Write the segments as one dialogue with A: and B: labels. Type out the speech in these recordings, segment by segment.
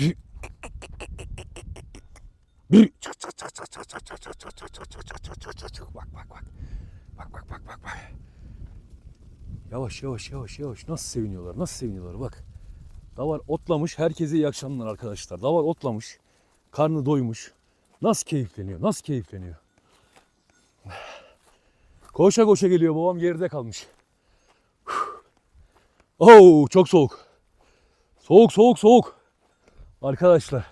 A: Bir. Çık çık çık çık çık çık çık çık çık çık çık çık çık çık çık çık. Bak bak bak. Bak bak bak bak bak. Yavaş yavaş yavaş yavaş. Nasıl seviniyorlar nasıl seviniyorlar bak. Davar otlamış. Herkese iyi akşamlar arkadaşlar. Davar otlamış. Karnı doymuş. Nasıl keyifleniyor nasıl keyifleniyor. Koşa koşa geliyor babam geride kalmış. Oo çok soğuk. Soğuk soğuk soğuk. Arkadaşlar.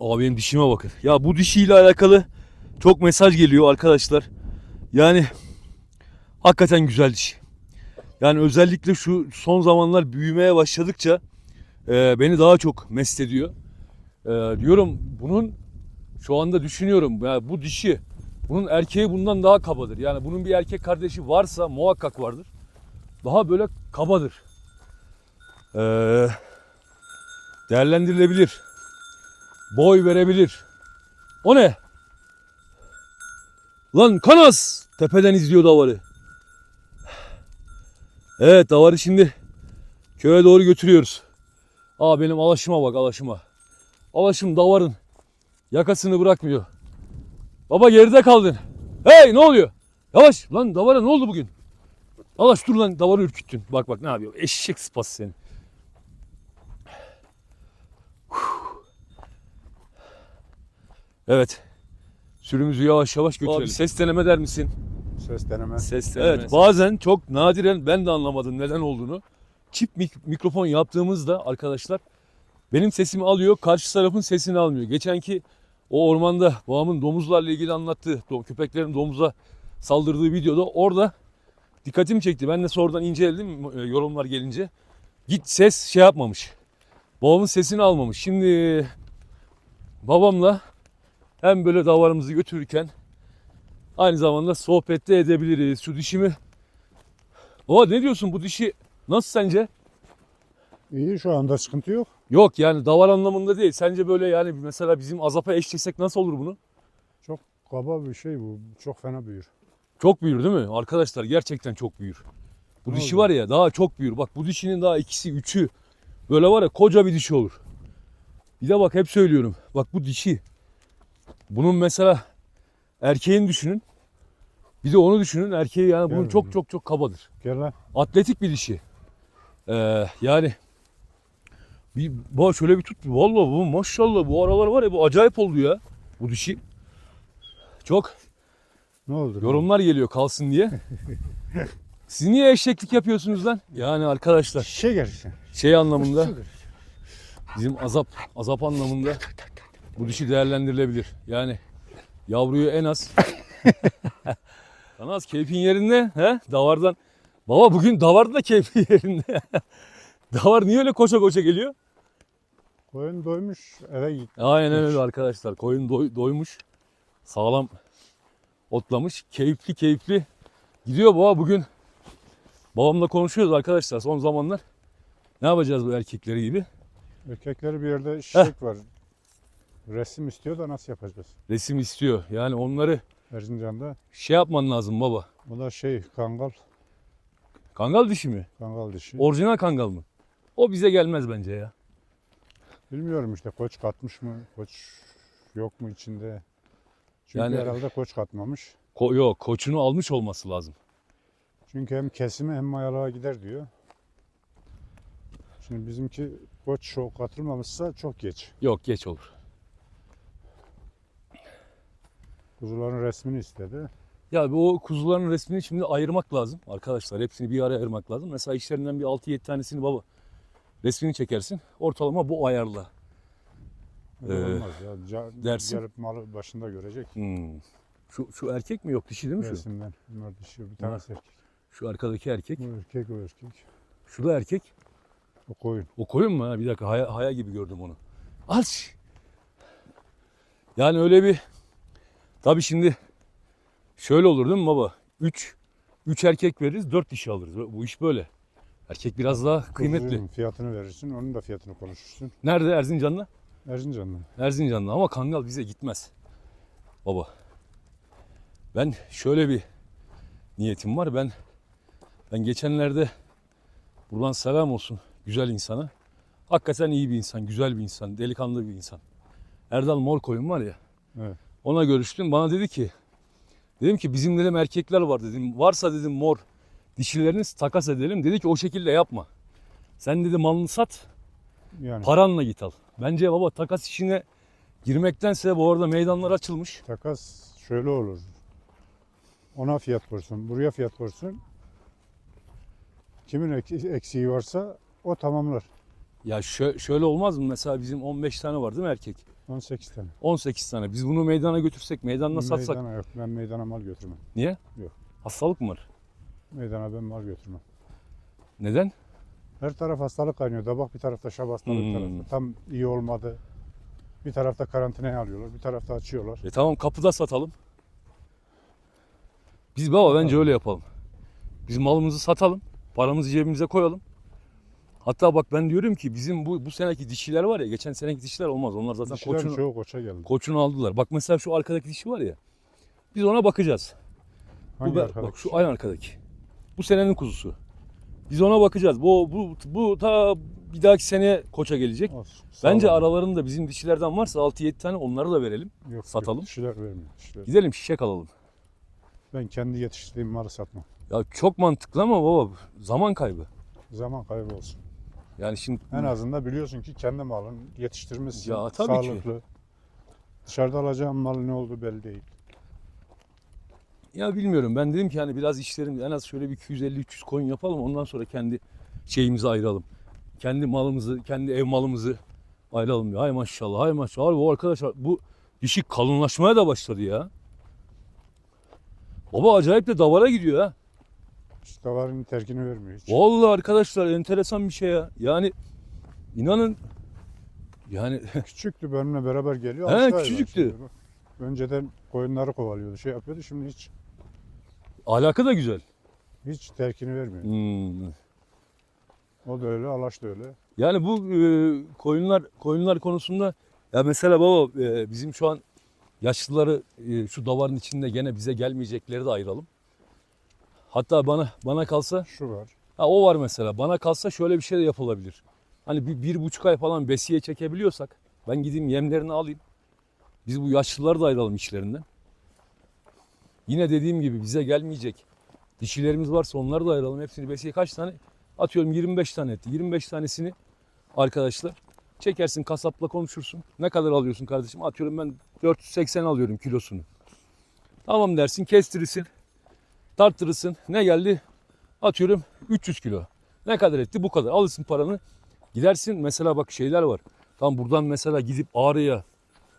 A: Aa dişime bakın. Ya bu dişiyle alakalı çok mesaj geliyor arkadaşlar. Yani hakikaten güzel dişi. Yani özellikle şu son zamanlar büyümeye başladıkça e, beni daha çok mest ediyor. E, diyorum bunun şu anda düşünüyorum ya bu dişi bunun erkeği bundan daha kabadır. Yani bunun bir erkek kardeşi varsa muhakkak vardır. Daha böyle kabadır. Ee, değerlendirilebilir. Boy verebilir. O ne? Lan Kanas! Tepeden izliyor davarı. Evet davarı şimdi köye doğru götürüyoruz. Aa benim alaşıma bak alaşıma. Alaşım davarın yakasını bırakmıyor. Baba geride kaldın. Hey ne oluyor? Yavaş lan davara ne oldu bugün? Alaş dur lan davarı ürküttün. Bak bak ne yapıyor? Eşek sıpası seni. Evet. Sürümüzü yavaş yavaş götürelim. Abi ses deneme der misin?
B: Ses deneme.
A: Ses Evet bazen çok nadiren ben de anlamadım neden olduğunu. Çift mik- mikrofon yaptığımızda arkadaşlar benim sesimi alıyor karşı tarafın sesini almıyor. Geçenki o ormanda babamın domuzlarla ilgili anlattığı köpeklerin domuza saldırdığı videoda orada dikkatimi çekti. Ben de sonradan inceledim e, yorumlar gelince. Git ses şey yapmamış. Babamın sesini almamış. Şimdi babamla hem böyle davarımızı götürürken aynı zamanda sohbette edebiliriz. Şu dişimi Baba ne diyorsun bu dişi nasıl sence?
B: İyi şu anda sıkıntı yok.
A: Yok yani davar anlamında değil. Sence böyle yani mesela bizim azapa eşleşsek nasıl olur bunu?
B: Çok kaba bir şey bu. Çok fena büyür.
A: Çok büyür değil mi? Arkadaşlar gerçekten çok büyür. Bu
B: Ne
A: dişi
B: oldu?
A: var ya daha çok büyür. Bak bu dişinin daha ikisi üçü böyle var ya koca bir dişi olur. Bir de bak hep söylüyorum. Bak bu dişi. Bunun mesela erkeğini düşünün. Bir de onu düşünün. Erkeği yani bunun çok çok çok kabadır.
B: Gel lan.
A: Atletik bir dişi. Ee, yani bir bak şöyle bir tut. Vallahi bu maşallah bu aralar var ya bu acayip oldu ya. Bu dişi. Çok
B: Ne oldu?
A: yorumlar geliyor kalsın diye. Siz niye eşeklik yapıyorsunuz lan? Yani arkadaşlar
B: Şey gelsin.
A: şey anlamında bizim azap azap anlamında bu dişi değerlendirilebilir. Yani yavruyu en az en az keyfin yerinde he? Davardan Baba bugün davarda da keyfin yerinde. Davar niye öyle koşa koşa geliyor?
B: Koyun doymuş eve git.
A: Aynen öyle arkadaşlar. Koyun doy- doymuş. Sağlam otlamış. Keyifli keyifli gidiyor baba bugün. Babamla konuşuyoruz arkadaşlar son zamanlar. Ne yapacağız bu erkekleri gibi?
B: Erkekleri bir yerde şişek var. Resim istiyor da nasıl yapacağız?
A: Resim istiyor. Yani onları
B: Erzincan'da.
A: şey yapman lazım baba.
B: Bu da şey kangal.
A: Kangal dişi mi?
B: Kangal dişi.
A: Orijinal kangal mı? O bize gelmez bence ya.
B: Bilmiyorum işte koç katmış mı? Koç yok mu içinde? Çünkü
A: Yani-
B: herhalde koç katmamış.
A: Ko- yok koçunu almış olması lazım.
B: Çünkü hem kesime hem mayalığa gider diyor. Şimdi bizimki koç şov katılmamışsa çok geç.
A: Yok geç olur.
B: Kuzuların resmini istedi.
A: Ya bu kuzuların resmini şimdi ayırmak lazım arkadaşlar. Hepsini bir araya ayırmak lazım. Mesela işlerinden bir 6-7 tanesini baba resmini çekersin. Ortalama bu ayarla. Ee,
B: olmaz ya. Ca-
A: dersin.
B: Gelip malı başında görecek.
A: Hmm. Şu, şu erkek mi yok dişi değil mi şu?
B: Resimden. Bunlar dişi. Bir tanesi erkek.
A: Şu arkadaki erkek.
B: Bu erkek o erkek.
A: Şu da erkek.
B: O koyun.
A: O koyun mu? Ha? Bir dakika haya, haya gibi gördüm onu. Aç. Yani öyle bir tabii şimdi şöyle olur değil mi baba? 3 3 erkek veririz 4 dişi alırız. Bu iş böyle. Erkek biraz daha kıymetli.
B: Kuzunun fiyatını verirsin. Onun da fiyatını konuşursun.
A: Nerede Erzincan'da?
B: Erzincan'da.
A: Erzincan'da ama Kangal bize gitmez. Baba. Ben şöyle bir niyetim var. Ben ben geçenlerde buradan selam olsun güzel insana. Hakikaten iyi bir insan, güzel bir insan, delikanlı bir insan. Erdal Mor koyun var ya.
B: Evet.
A: Ona görüştüm. Bana dedi ki dedim ki bizim dedim erkekler var dedim. Varsa dedim mor dişileriniz takas edelim. Dedi ki o şekilde yapma. Sen dedi malını sat,
B: Yani
A: paranla git al. Bence baba takas işine girmektense bu arada meydanlar açılmış.
B: takas şöyle olur. Ona fiyat koysun, buraya fiyat koysun. Kimin ek- eksiği varsa o tamamlar.
A: Ya şö- şöyle olmaz mı? Mesela bizim 15 tane var değil mi erkek?
B: 18 tane.
A: 18 tane. Biz bunu meydana götürsek, meydanına satsak.
B: Meydana yok. Ben meydana mal götürmem.
A: Niye?
B: Yok.
A: Hastalık mı var?
B: Meydana ben mal götürmem.
A: Neden?
B: Her taraf hastalık kaynıyor. Dabak bir tarafta şab hastalığı bir
A: Hmm.
B: tarafta. Tam iyi olmadı. Bir tarafta karantinaya alıyorlar. Bir tarafta açıyorlar.
A: E tamam kapıda satalım. Biz baba bence öyle yapalım. Biz malımızı satalım. Paramızı cebimize koyalım. Hatta bak ben diyorum ki bizim bu bu seneki dişiler var ya geçen seneki dişiler olmaz. Onlar zaten
B: Dişilerin
A: koçunu,
B: çoğu koça geldi.
A: koçunu aldılar. Bak mesela şu arkadaki dişi var ya. Biz ona bakacağız. Bu
B: Hangi
A: be-
B: arkadaş?
A: bak şu aynı arkadaki. Bu senenin kuzusu. Biz ona bakacağız. Bu bu bu ta bir dahaki sene koça gelecek.
B: Olsun.
A: Bence
B: Sağlam.
A: aralarında bizim dişilerden varsa 6-7 tane onları da verelim.
B: Yok,
A: satalım.
B: Yok, dişiler vermiyor. Dişiler.
A: Gidelim şişek alalım.
B: Ben kendi yetiştirdiğim malı satmam.
A: Ya çok mantıklı ama baba zaman kaybı.
B: Zaman kaybı olsun.
A: Yani şimdi
B: En azından biliyorsun ki kendi malın yetiştirmişsin.
A: Ya tabii ki.
B: sağlıklı. Dışarıda alacağın mal ne olduğu belli değil.
A: ya bilmiyorum ben dedim ki hani biraz işlerim en az şöyle bir 250-300 koyun yapalım ondan sonra kendi şeyimizi ayıralım. Kendi malımızı, kendi ev malımızı ayıralım ya. Hay maşallah, hay maşallah. Abi bu arkadaşlar bu dişi kalınlaşmaya da başladı ya. Baba acayip de davara gidiyor ha.
B: İşte davarın terkini vermiyor hiç.
A: Vallahi arkadaşlar enteresan bir şey ya. Yani inanın yani
B: Küçüktü benimle beraber geliyor.
A: He,
B: alıştı hayvan
A: küçücüktü.
B: şimdi bak. Önceden koyunları kovalıyordu, şey yapıyordu. Şimdi hiç
A: alaka da güzel.
B: hiç terkini vermiyor.
A: Hmm.
B: O da öyle, Alaş da öyle.
A: Yani bu e, koyunlar koyunlar konusunda ya mesela baba e, bizim şu an yaşlıları e, şu davarın içinde gene bize gelmeyecekleri de ayıralım. Hatta bana bana kalsa
B: Şu var.
A: ha, o var mesela bana kalsa şöyle bir şey de yapılabilir. Hani bir, bir buçuk ay falan besiye çekebiliyorsak ben gideyim yemlerini alayım. Biz bu yaşlıları da ayıralım içlerinden. Yine dediğim gibi bize gelmeyecek dişilerimiz varsa onları da ayıralım. Hepsini besiye kaç tane? Atıyorum 25 tane etti. 25 tanesini arkadaşlar çekersin kasapla konuşursun. Ne kadar alıyorsun kardeşim? Atıyorum ben 480 alıyorum kilosunu. Tamam dersin kestirirsin. Tarttırırsın. Ne geldi? Atıyorum 300 kilo. Ne kadar etti? Bu kadar. Alırsın paranı. Gidersin mesela bak şeyler var. Tam buradan mesela gidip Ağrı'ya,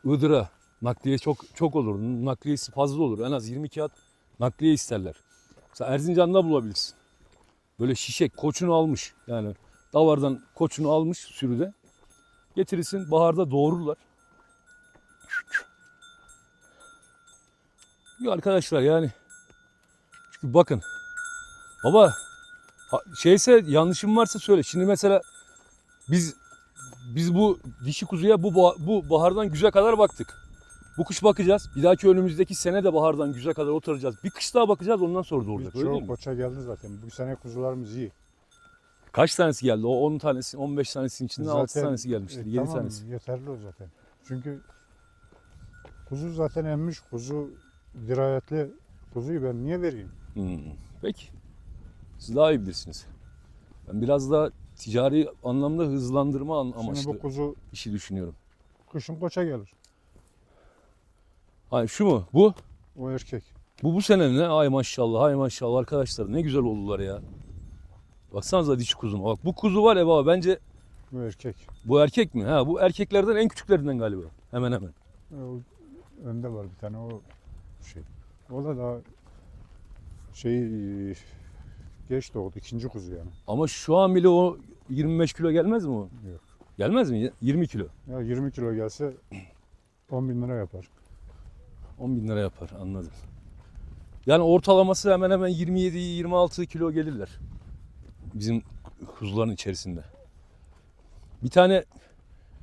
A: Iğdır'a nakliye çok çok olur. Nakliyesi fazla olur. En az 20 kağıt nakliye isterler. Mesela Erzincan'da bulabilirsin. Böyle şişek koçunu almış. Yani davardan koçunu almış sürüde. Getirirsin baharda doğururlar. Arkadaşlar yani bakın baba şeyse yanlışım varsa söyle. Şimdi mesela biz biz bu dişi kuzuya bu bu bahardan güze kadar baktık. Bu kış bakacağız. Bir dahaki önümüzdeki sene de bahardan güze kadar oturacağız. Bir kış daha bakacağız ondan sonra doğuracak. Öyle değil
B: Çoğu
A: mi?
B: koça geldi zaten. Bu sene kuzularımız iyi.
A: Kaç tanesi geldi? O 10 tanesi, 15 tanesinin içinde 6
B: Zaten-
A: tanesi gelmiştir.
B: E,
A: 7
B: tamam,
A: tanesi.
B: Yeterli o zaten. Çünkü kuzu zaten emmiş. Kuzu dirayetli. Kuzuyu ben niye vereyim?
A: Hmm. Peki. Siz daha iyi bilirsiniz. Ben biraz daha ticari anlamda hızlandırma an-
B: Şimdi
A: amaçlı
B: bu kuzu
A: işi düşünüyorum.
B: kışın koça gelir.
A: Hani şu mu? Bu?
B: O erkek.
A: Bu bu sene ne? Ay maşallah, ay maşallah arkadaşlar ne güzel oldular ya. Baksanıza dişi kuzuma. Bak bu kuzu var baba bence
B: Bu erkek.
A: bu erkek mi? Ha bu erkeklerden en küçüklerinden galiba. Hemen hemen.
B: O önde var bir tane o şey. O da daha şey geç doğdu. ikinci kuzu yani.
A: Ama şu an bile o 25 kilo gelmez mi o?
B: Yok.
A: Gelmez mi? 20 kilo.
B: Ya 20 kilo gelse 10 bin lira yapar.
A: 10 bin lira yapar anladım. Yani ortalaması hemen hemen 27-26 kilo gelirler. Bizim kuzuların içerisinde. Bir tane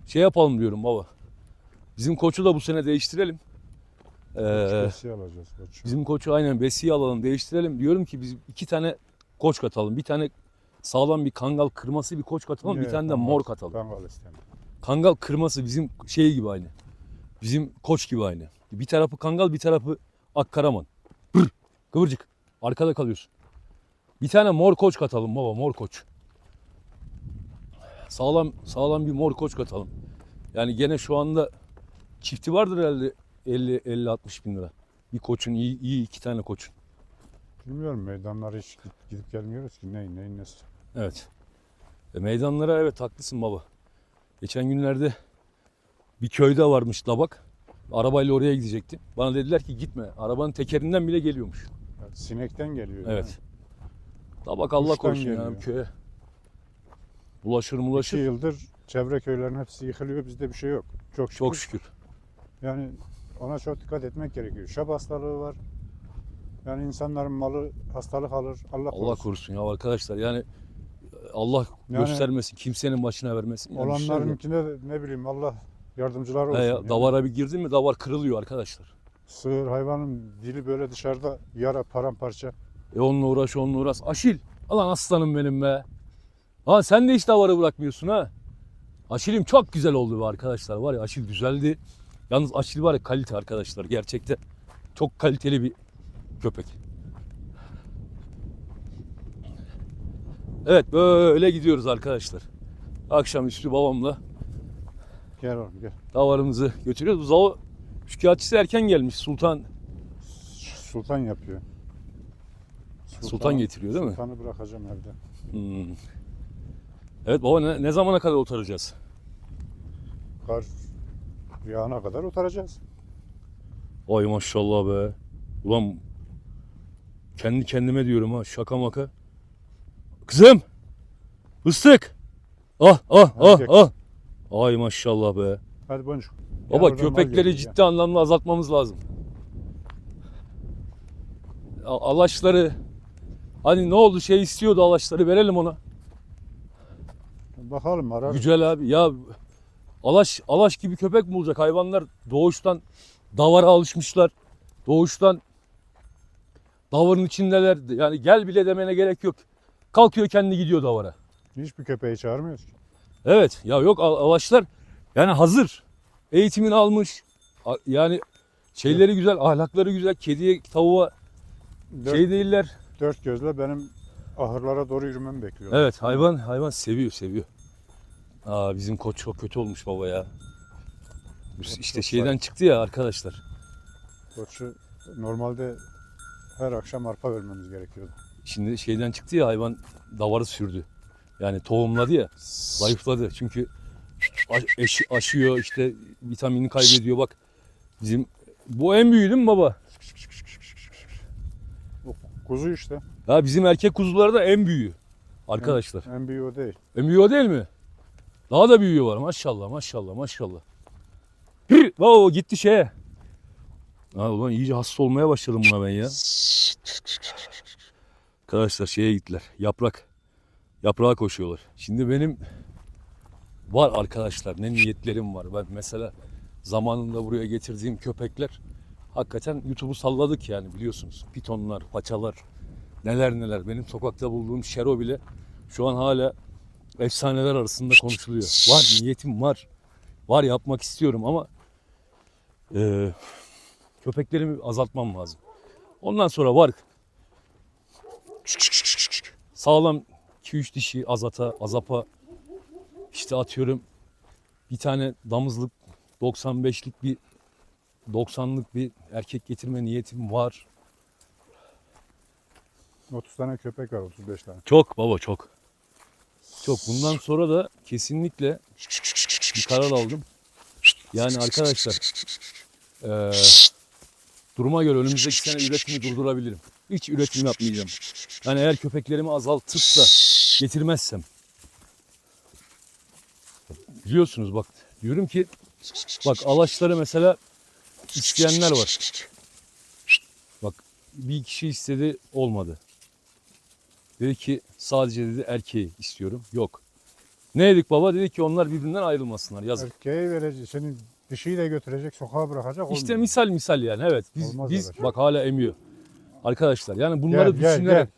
A: şey yapalım diyorum baba. Bizim koçu da bu sene değiştirelim. Ee,
B: Ee, alacağız koç.
A: bizim koçu aynen besiye alalım değiştirelim. Diyorum ki biz iki tane koç katalım. Bir tane sağlam bir kangal kırması bir koç katalım. bir
B: Evet,
A: tane de
B: kangal.
A: mor katalım.
B: Kangal istemem.
A: Kangal kırması bizim şey gibi aynı. Bizim koç gibi aynı. Bir tarafı kangal bir tarafı akkaraman. Brr, kıvırcık. Arkada kalıyorsun. Bir tane mor koç katalım baba mor koç. Sağlam sağlam bir mor koç katalım. Yani gene şu anda çifti vardır herhalde 50-60 bin lira. Bir koçun iyi, iyi iki tane koçun.
B: Bilmiyorum meydanlara hiç gidip, gidip gelmiyoruz ki neyin neyin nesi.
A: Evet. E, meydanlara evet haklısın baba. Geçen günlerde bir köyde varmış dabak. Arabayla oraya gidecektim. Bana dediler ki gitme. Arabanın tekerinden bile geliyormuş.
B: Yani sinekten geliyor.
A: Evet. Dabak Allah
B: Kuştan
A: korusun ya
B: geliyor.
A: köye. Bulaşır
B: İki
A: bulaşır.
B: yıldır çevre köylerin hepsi yıkılıyor bizde bir şey yok. Çok şükür.
A: Çok şükür.
B: Yani ona çok dikkat etmek gerekiyor. Şap hastalığı var. Yani insanların malı hastalık alır. Allah korusun.
A: Allah korusun ya arkadaşlar. Yani Allah
B: Yani-
A: göstermesin. Kimsenin başına vermesin. Yani şey.
B: Olanlarınkine de ne bileyim Allah yardımcılar olsun.
A: He ya,
B: yani.
A: davara bir girdin mi davar kırılıyor arkadaşlar.
B: Sığır hayvanın dili böyle dışarıda yara paramparça.
A: E onunla uğraş onunla uğraş. Aşil. Alan aslanım benim be. Ha sen de hiç davarı bırakmıyorsun ha. Aşil'im çok güzel oldu be arkadaşlar. Var ya Aşil güzeldi. Yalnız Aşil var ya kalite arkadaşlar. Gerçekten çok kaliteli bir köpek. Evet böyle gidiyoruz arkadaşlar. Akşamüstü babamla
B: Gel oğlum gel.
A: davarımızı götürüyoruz. Zavo şikayetçisi erken gelmiş. Sultan
B: Sultan yapıyor.
A: Sultan getiriyor değil mi?
B: Sultanı bırakacağım evde.
A: Hmm. Evet baba ne, ne zamana kadar otaracağız?
B: Kar yağına kadar otaracağız.
A: Ay maşallah be. Ulan kendi kendime diyorum ha şaka maka. Kızım. Fıstık. Ah ah ah
B: Erkek.
A: ah. Ay maşallah be.
B: Hadi boncuk.
A: Baba
B: oradan mal
A: köpekleri
B: geliyor,
A: ciddi anlamda azaltmamız lazım. A- Alaşları hani ne oldu şey istiyordu alaşları verelim ona.
B: Bakalım arar.
A: Güzel abi ya alaş alaş gibi köpek mi olacak hayvanlar doğuştan davara alışmışlar. Doğuştan davarın içindeler. Yani gel bile demene gerek yok. Kalkıyor kendi gidiyor davara.
B: Hiçbir köpeği çağırmıyoruz ki.
A: Evet ya yok alaşlar yani hazır. Eğitimini almış. Yani şeyleri güzel, ahlakları güzel. Kediye, tavuğa
B: Dört,
A: şey değiller.
B: dört gözle benim ahırlara doğru yürümemi bekliyor.
A: Evet hayvan hayvan seviyor seviyor. Aa bizim koç çok kötü olmuş baba ya.
B: Koç
A: İşte
B: çok
A: şeyden çıktı ya arkadaşlar.
B: Koçu normalde her akşam arpa vermemiz gerekiyordu.
A: Şimdi şeyden çıktı ya hayvan davarı sürdü. Yani tohumladı ya zayıfladı. Çünkü aş- aşıyor işte vitaminini kaybediyor bak. Bizim bu en büyüğü değil mi baba?
B: Kuzu işte.
A: Ya bizim erkek kuzular da en büyüğü. Arkadaşlar.
B: En büyüğü o değil.
A: En büyüğü o değil mi? Daha da büyüğü var maşallah maşallah maşallah. Hır, o gitti şeye. Ha, ulan iyice hasta olmaya başladım buna ben ya. Arkadaşlar şeye gittiler. Yaprak. Yaprağa koşuyorlar. Şimdi benim var arkadaşlar ne niyetlerim var. Ben mesela zamanında buraya getirdiğim köpekler hakikaten YouTube'u salladık yani biliyorsunuz. Pitonlar, paçalar, neler neler. Benim sokakta bulduğum şero bile şu an hala efsaneler arasında konuşuluyor. Var niyetim var. Var yapmak istiyorum ama e, köpeklerimi azaltmam lazım. Ondan sonra var sağlam 2-3 dişi azata, azapa işte atıyorum bir tane damızlık 95'lik bir 90'lık bir erkek getirme niyetim var.
B: 30 tane köpek var 35 tane.
A: Çok baba çok. Çok. Bundan sonra da kesinlikle bir karar aldım. Yani arkadaşlar eee, duruma göre önümüzdeki sene üretimi durdurabilirim. Hiç üretim yapmayacağım. Yani eğer köpeklerimi azaltıp da getirmezsem. Biliyorsunuz bak diyorum ki bak alaşları mesela isteyenler var. Bak bir kişi istedi olmadı. Dedi ki sadece dedi erkeği istiyorum. Yok. Ne dedik baba? Dedi ki onlar birbirinden ayrılmasınlar. Yazık.
B: Erkeği verecek, seni dişiyi de götürecek, sokağa bırakacak
A: İşte
B: olmuyor.
A: misal misal yani evet. Biz
B: Olmaz
A: biz
B: öyle şey.
A: bak hala emiyor. Arkadaşlar yani bunları
B: Gel, gel,
A: düşünerek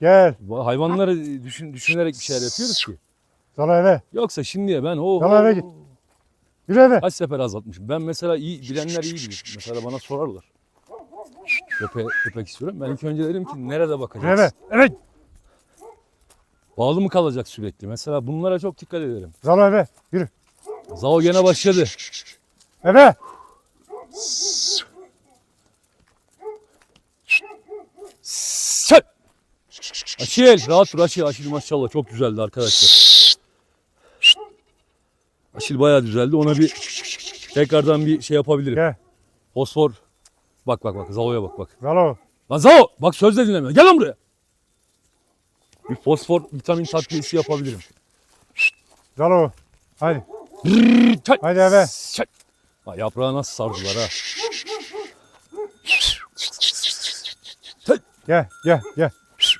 B: Gel.
A: Hayvanları düşün, düşünerek bir şeyler yapıyoruz ki.
B: Sala eve.
A: Yoksa şimdiye ben o
B: Sala eve git. Yürü eve.
A: kaç sefer azaltmışım. Ben mesela iyi bilenler iyi bilir. Mesela bana sorarlar. Köpe, köpek istiyorum. Ben ilk önce dedim ki nerede bakacağız?
B: eve. Evet.
A: Bağlı mı kalacak sürekli? Mesela bunlara çok dikkat ederim.
B: Sala eve. Yürü.
A: Zao gene başladı.
B: Eve.
A: Aşil rahat dur Aşil. Aşil maşallah çok güzeldi arkadaşlar. Aşil bayağı düzeldi. Ona bir tekrardan bir şey yapabilirim.
B: Gel.
A: Fosfor. Bak bak bak Zao'ya bak bak.
B: Zalo.
A: Lan Zao bak söz de dinlemiyor. Gel lan buraya. Bir fosfor vitamin takviyesi yapabilirim.
B: Zalo. Hadi.
A: Çay.
B: Hadi eve.
A: Ha, yaprağı nasıl sardılar ha.
B: Gel. Gel. Gel.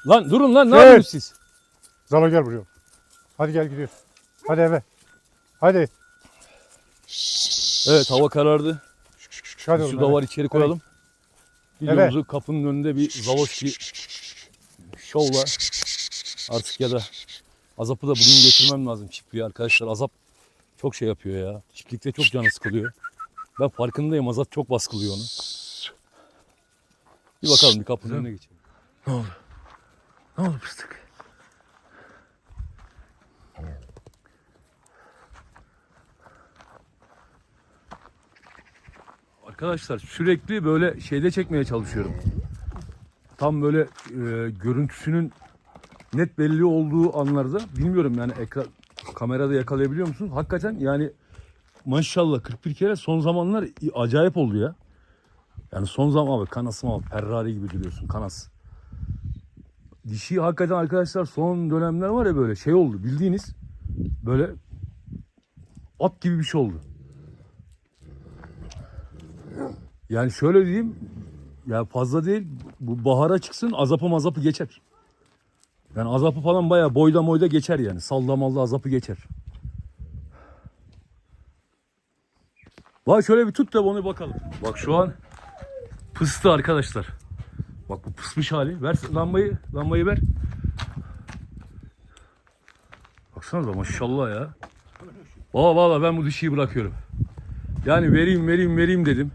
A: Lan durun lan ne
B: Gel.
A: yapıyorsunuz siz?
B: Zalo gel buraya. Hadi gel gidiyoruz. Hadi eve. Hadi.
A: Evet hava karardı.
B: Hadi
A: Su
B: oğlum,
A: da
B: eve.
A: var içeri koyalım. Videomuzu kapının önünde bir Zavoski şovla artık ya da Azap'ı da bugün getirmem lazım çiftliğe arkadaşlar. Azap çok şey yapıyor ya. Çiftlikte çok canı sıkılıyor. Ben farkındayım Azap çok baskılıyor onu. Bir bakalım bir kapının önüne geçelim. Ne oldu? Ne oldu fıstık? Arkadaşlar sürekli böyle şeyde çekmeye çalışıyorum. Tam böyle e, görüntüsünün net belli olduğu anlarda bilmiyorum yani ekran kamerada yakalayabiliyor musun? Hakikaten yani maşallah 41 kere son zamanlar acayip oldu ya. Yani son zaman abi kanasım abi Ferrari gibi duruyorsun kanas. Dişi hakikaten arkadaşlar son dönemler var ya böyle şey oldu bildiğiniz böyle at gibi bir şey oldu. Yani şöyle diyeyim ya fazla değil bu bahara çıksın azapı mazapı geçer. Yani azapı falan bayağı boyda boyda geçer yani. Salda malda azapı geçer. Bak şöyle bir tut da onu bakalım. Bak şu an pıstı arkadaşlar. Bak bu pısmış hali. Ver lambayı, lambayı ver. Baksana da maşallah ya. Valla valla ben bu dişiyi bırakıyorum. Yani vereyim vereyim vereyim dedim.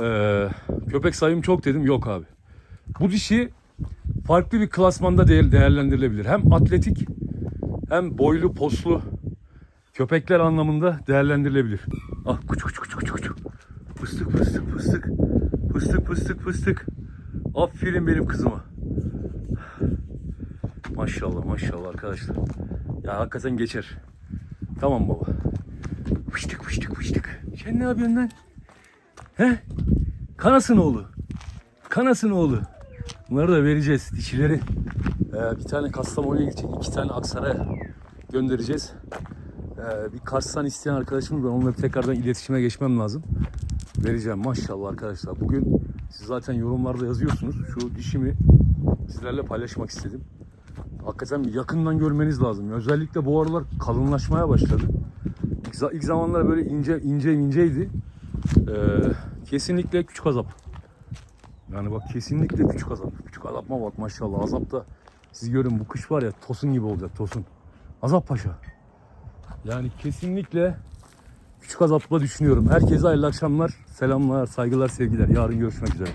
A: Ee, köpek sayım çok dedim. Yok abi. Bu dişi farklı bir klasmanda değer, değerlendirilebilir. Hem atletik hem boylu poslu köpekler anlamında değerlendirilebilir. Ah kuçu kuçu kuçu kuçu kuçu. Fıstık fıstık fıstık. Fıstık fıstık fıstık. Aferin benim kızıma. Maşallah maşallah arkadaşlar. Ya hakikaten geçer. Tamam baba. Fıştık fıştık fıştık. Sen ne yapıyorsun lan? He? Kanasın oğlu. Kanasın oğlu. Bunları da vereceğiz dişileri. Ee, bir tane Kastamonu'ya gidecek, iki tane Aksaray'a göndereceğiz. Ee, bir Kars'tan isteyen arkadaşımız var. Onunla tekrardan iletişime geçmem lazım. Vereceğim maşallah arkadaşlar. Bugün siz zaten yorumlarda yazıyorsunuz. Şu dişimi sizlerle paylaşmak istedim. Hakikaten yakından görmeniz lazım. Özellikle bu aralar kalınlaşmaya başladı. İlk, ilk zamanlar böyle ince ince inceydi. Ee, kesinlikle küçük azap. Yani bak kesinlikle küçük azap. Küçük azapma bak maşallah. Azap da siz görün bu kış var ya tosun gibi olacak tosun. Azap paşa. Yani kesinlikle küçük azapla düşünüyorum. Herkese hayırlı akşamlar. Selamlar, saygılar, sevgiler. Yarın görüşmek üzere.